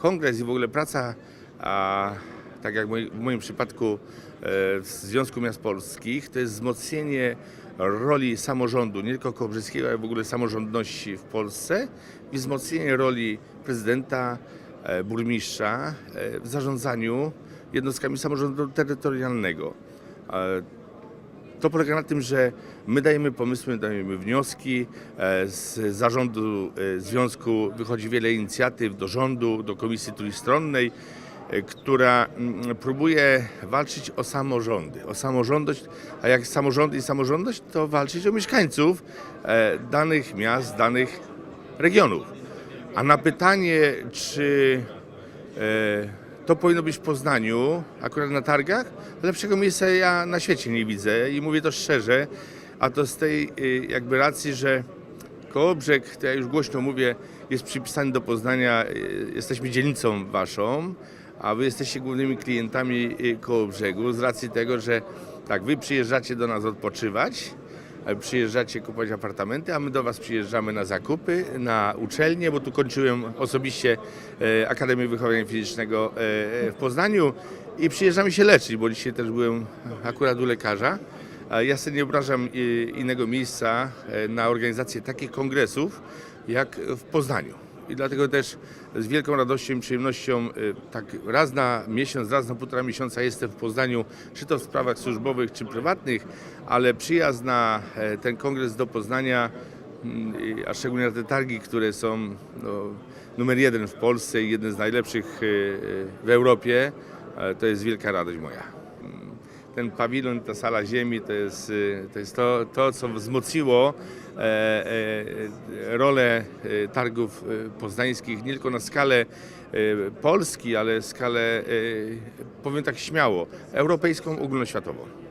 kongres i w ogóle praca, a, tak jak w moim- przypadku e, w Związku Miast Polskich, to jest wzmocnienie roli samorządu, nie tylko Kołbrzyskiego, ale w ogóle samorządności w Polsce i wzmocnienie roli prezydenta, e, burmistrza e, w zarządzaniu jednostkami samorządu terytorialnego. To polega na tym, że my dajemy pomysły, dajemy wnioski, e, z zarządu e, związku wychodzi wiele inicjatyw do rządu, do komisji trójstronnej, e, która mm, próbuje walczyć o samorządy, o samorządność, a jak samorządy i samorządność, to walczyć o mieszkańców danych miast, danych regionów. A na pytanie, czy to powinno być w Poznaniu, akurat na targach. Lepszego miejsca ja na świecie nie widzę i mówię to szczerze, a to z tej y, jakby racji, że Kołobrzeg, to ja już głośno mówię, jest przypisany do Poznania, y, jesteśmy dzielnicą waszą, a wy jesteście głównymi klientami y, Kołobrzegu z racji tego, że tak, wy przyjeżdżacie do nas odpoczywać, przyjeżdżacie kupować apartamenty, a my do Was przyjeżdżamy na zakupy, na uczelnie, bo tu kończyłem osobiście e, Akademię Wychowania Fizycznego e, w Poznaniu i przyjeżdżamy się leczyć, bo dzisiaj też byłem akurat u lekarza. Ja sobie nie obrażam e, innego miejsca e, na organizację takich kongresów jak w Poznaniu. I dlatego też z wielką radością i przyjemnością e, tak raz na miesiąc, raz na półtora miesiąca jestem w Poznaniu, czy to w sprawach służbowych, czy prywatnych, ale przyjazd na e, ten kongres do Poznania, mm, a szczególnie na te targi, które są no, numer jeden w Polsce i jeden z najlepszych e, e, w Europie, e, to jest wielka radość moja ten pawilon, ta sala ziemi to jest y, to, jest to, to co wzmocniło e, e, rolę e, targów e, poznańskich nie tylko na skalę e, Polski, ale skalę, powiem tak śmiało, europejską, ogólnoświatową.